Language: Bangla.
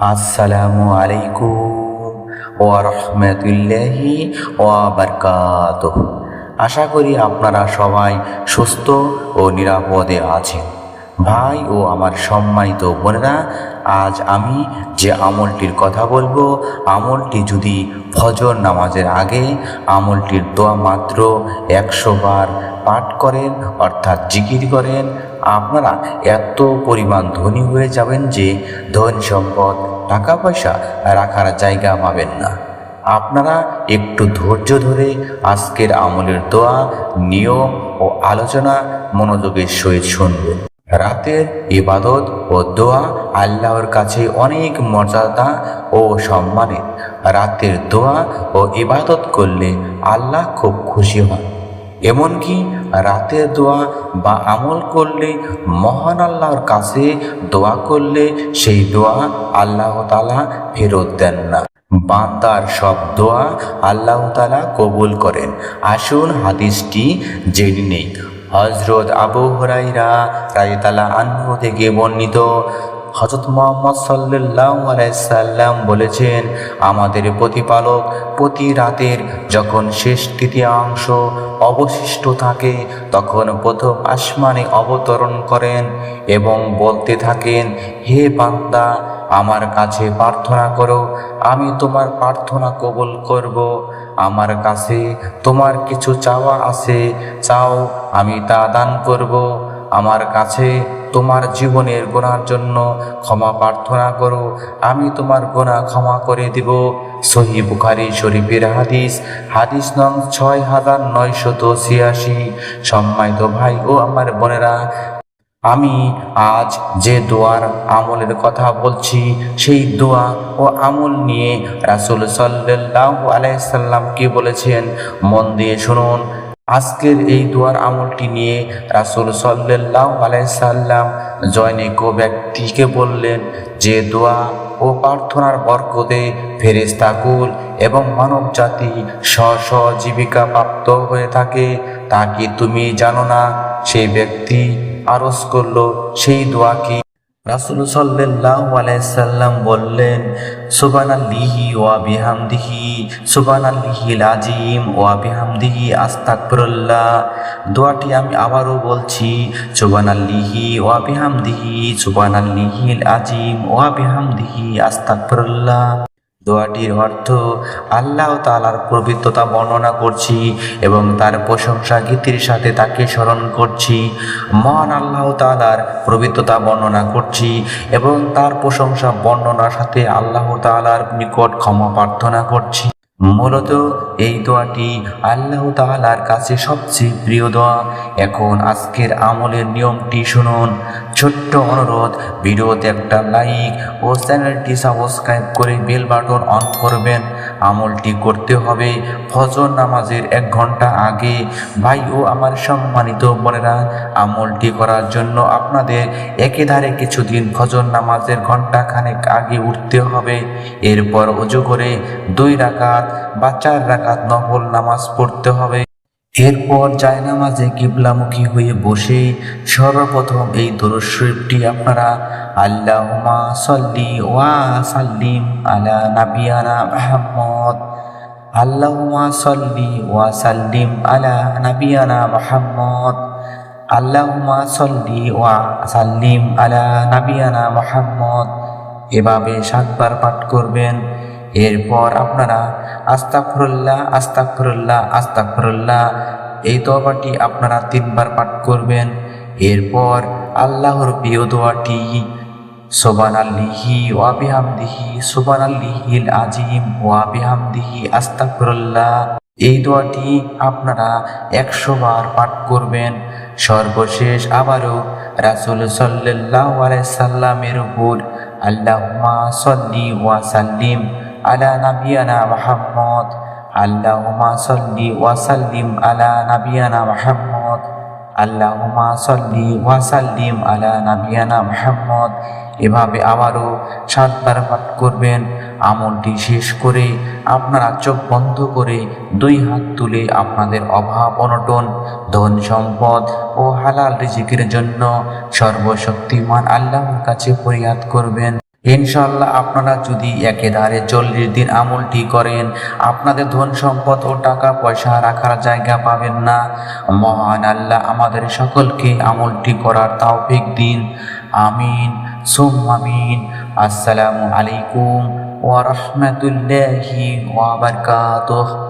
আসসালামু আলাইকুম ওয়া রাহমাতুল্লাহি ওয়া বারাকাতুহ। আশা করি আপনারা সবাই সুস্থ ও নিরাপদে আছেন। ভাই ও আমার সম্মানিত বোনেরা, আজ আমি যে আমলটির কথা বলব, আমলটি যদি ফজর নামাজের আগে আমলটির দোয়া মাত্র একশো বার পাঠ করেন, অর্থাৎ জিকির করেন, আপনারা এত পরিমাণ ধনী হয়ে যাবেন যে ধন সম্পদ টাকা পয়সা রাখার জায়গা পাবেন না। আপনারা একটু ধৈর্য ধরে আজকের আমলের দোয়া, নিয়ম ও আলোচনা মনোযোগের সহিত শুনবেন। রাতের ইবাদত ও দোয়া আল্লাহর কাছে অনেক মর্যাদা ও সম্মানের। রাতের দোয়া ও ইবাদত করলে আল্লাহ খুব খুশি হন। এমনকি রাতের দোয়া বা আমল করলে মহান আল্লাহর কাছে দোয়া করলে সেই দোয়া আল্লাহ তালা ফেরত দেন না। বান্দার সব দোয়া আল্লাহ তালা কবুল করেন। আসুন হাদিসটি জেনে নেই। হজরত আবু হরাইরা রায়তালা আন্ন থেকে বর্ণিত হজরত মোহাম্মদ সাল্লাহ আলাইসাল্লাম বলেছেন, আমাদের প্রতিপালক প্রতি রাতের যখন শেষ তৃতীয়াংশ অবশিষ্ট থাকে, তখন প্রথম আসমানে অবতরণ করেন এবং বলতে থাকেন, হে বান্দা, আমার কাছে প্রার্থনা করো, আমি তোমার প্রার্থনা কবুল করব। আমার কাছে তোমার কিছু চাওয়া আছে, চাও, আমি তা দান করব। আমার কাছে তোমার জীবনের গোনার জন্য ক্ষমা প্রার্থনা করো। আমি তোমার গোনা ক্ষমা করে দিব। সহি বুখারি শরীফের হাদিস হাদিস নং ছয় হাজার নয়শত ছিয়াশি সম্মানিত ভাই ও আমার বোনেরা, আমি আজ যে দোয়ার আমলের কথা বলছি, সেই দোয়া ও আমল নিয়ে রাসুল সাল্লাহ আলাইসাল্লাম কি বলেছেন, মন দিয়ে শুনুন আজকের এই দোয়ার আমলটি নিয়ে রাসুল সাল্লাহ আলাইসাল্লাম জয়নিক ব্যক্তিকে বললেন, যে দোয়া ও প্রার্থনার বরকতে ফেরেস্তাকুল এবং মানব জাতি স্ব স্ব জীবিকা প্রাপ্ত হয়ে থাকে, তা কি তুমি জানো না? সেই ব্যক্তি আরজ করল, সেই দোয়া কি রাসুল সাল্লাহ আলাইসাল্লাম বললেন সুবানাল্লিহি ওয়া বিহামদিহি সুবানাল্লিহিল আজিম ওয়া বিহামদিহি আস্তাকফিরুল্লাহ দোয়াটি আমি আবারও বলছি সুবানাল্লিহি ওয়া বিহামদিহি সুবানাল্লিহিল আজিম ওয়া বিহামদিহি আস্তাকফিরুল্লাহ দোয়াটির অর্থ আল্লাহ তালার পবিত্রতা বর্ণনা করছি এবং তার প্রশংসা গীতির সাথে তাকে স্মরণ করছি। মহান আল্লাহ তালার পবিত্রতা বর্ণনা করছি এবং তার প্রশংসা বর্ণনার সাথে আল্লাহ তালার নিকট ক্ষমা প্রার্থনা করছি। মূলত এই দোয়াটি আল্লাহ তালার কাছে সবচেয়ে প্রিয় দোয়া। এখন আজকের আমলের নিয়মটি শুনুন। ছোট্ট অনুরোধ, ভিডিওতে একটা লাইক ও চ্যানেলটি সাবস্ক্রাইব করে বেল বাটন অন করবেন। আমলটি করতে হবে। ফজর নামাজের এক ঘণ্টা আগে। ভাই ও আমার সম্মানিত বোনেরা, আমলটি করার জন্য আপনাদের একেধারে কিছুদিন ফজর নামাজের ঘণ্টা খানেক আগে উঠতে হবে। এরপর উজু করে দুই রাকাত বা চার রাকাত নফল নামাজ পড়তে হবে। এরপর জায়নামাজে কিবলামুখী হয়ে বসে সর্বপ্রথম এই দরুদ শরীফটি আপনারা আল্লাহুমা সাল্লি ওয়া সাল্লিম আলা নাবিয়ানা মুহাম্মদ। আল্লাহুমা সাল্লি ওয়া সাল্লিম আলা নাবিয়ানা মুহাম্মদ। আল্লাহুমা সাল্লি ওয়া সাল্লিম আলা নাবিয়ানা মুহাম্মদ। এভাবে সাতবার পাঠ করবেন। এরপর আপনারা আস্তাকফরুল্লাহ আস্তাকফরুল্লাহ আস্তাকফরুল্লাহ এই দোয়াটি আপনারা তিনবার পাঠ করবেন। এরপর আল্লাহর প্রিয় দোয়াটি সোবান আল্লিহি ওয়া বিহামদিহি সোবান আল্লিহিল আজিম ওয়া বিহামদিহি আস্তাকফরুল্লাহ এই দোয়াটি আপনারা একশো বার পাঠ করবেন। সর্বশেষ আবারও রাসুল সাল্লাহ সাল্লামের উপর আল্লাহুমা সল্লি ওয়া সাল্লিম আলা নাবিয়ানা মুহাম্মদ আল্লাহুমা সল্লি ওয়া সাল্লিম আলা নাবিয়ানা মুহাম্মদ আল্লাহুমা সল্লি ওয়া সাল্লিম আলা নাবিয়ানা মুহাম্মদ। এভাবে আবারও সাতবার পাঠ করবেন, আমলটি শেষ করে আপনারা চোখ বন্ধ করে দুই হাত তুলে আপনাদের অভাব, অনটন, ধন সম্পদ ও হালাল রিজিকের জন্য সর্বশক্তিমান আল্লাহর কাছে ফরিয়াদ করবেন। ইনশাল্লাহ আপনারা যদি একেধারে চল্লিশ দিন আমলটি করেন, আপনাদের ধন সম্পদ ও টাকা পয়সা রাখার জায়গা পাবেন না। মহান আল্লাহ আমাদের সকলকে আমলটি করার তৌফিক দিন। আমিন সুম আমিন। আসসালামু আলাইকুম ওয়া রাহমাতুল্লাহি ওয়া বারাকাতুহু।